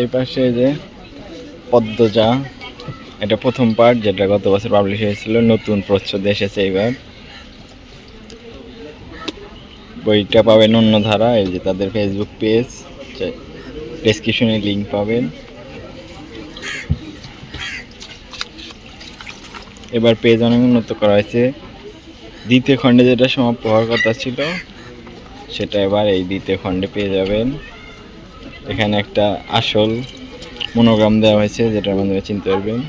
এই পাশে যে পদ্মজা, এটা প্রথম পার্ট যেটা গত বছর পাবলিশ হয়েছিল, নতুন প্রচ্ছদ এসেছে এবার বইটা পাবেন অন্য ধারা, এই যে তাদের ফেসবুক পেজ ডেসক্রিপশনে লিঙ্ক পাবেন। এবার পেজ অনেক উন্নত করা হয়েছে। দ্বিতীয় খণ্ডে যেটা সমাপ্ত হওয়ার কথা ছিল, সেটা এবার এই দ্বিতীয় খণ্ডে পেয়ে যাবেন। এখানে একটা আসল মনোগ্রাম দেওয়া হয়েছে, যেটার মাধ্যমে চিনতে পারবেন।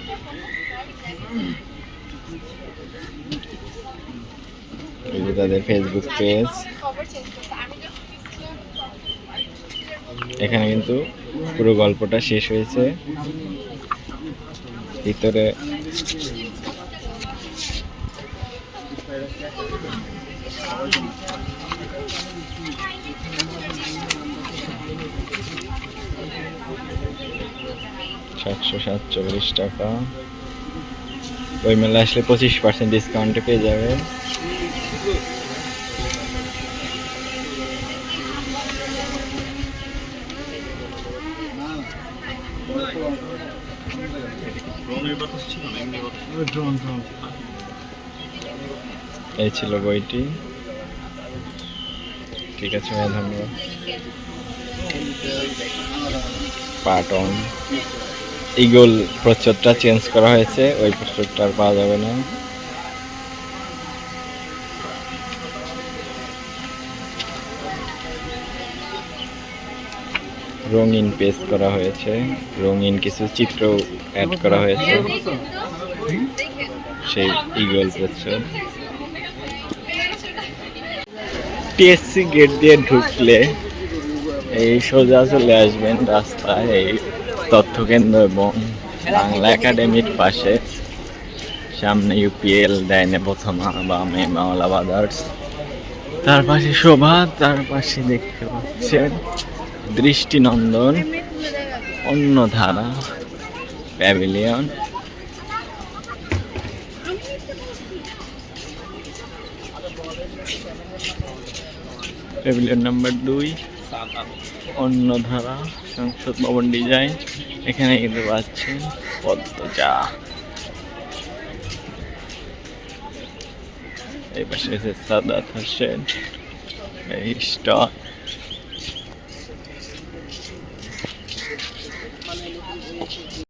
তাদের ফেসবুক পেজ এখানে কিন্তু পুরো গল্পটা শেষ হয়েছে। ভিতরে সাতশো সাতচল্লিশ টাকা। ওই মেলা আসলে পঁচিশ পার্সেন্ট ডিসকাউন্টে পেয়ে যাবে। এই ছিল বইটি। ঠিক আছে ধন্যবাদ। পার্ট অন ইগল প্রচ্ছদটা চেঞ্জ করা হয়েছে, ওই প্রচ্ছদটা আর পাওয়া যাবে না। রঙিন পেস্ট করা হয়েছে। রঙিন কিছু চিত্র অ্যাড করা হয়েছে। সেই ইগল প্রচ্ছদ। টিএসসি গেট দিয়ে ঢুকলে এই সোজা চলে আসবেন রাস্তায়, এই তথ্য কেন্দ্র এবং বাংলা একাডেমির পাশে। সামনে ইউপিএল ডাইনে প্রথমা, বামে মাওলা বাদার্স। তার পাশে শোভা, তার পাশে দেখতে পাচ্ছেন দৃষ্টিনন্দন, অন্য ধারা, প্যাভিলিয়ন। প্যাভিলিয়ন নাম্বার দুই। অন্য ধারা, সংসদ ভবন ডিজাইন, এখানে কিন্তু পাচ্ছেন পদ্মজা। এই পাশে সাদাত হোসেন এই স্টক।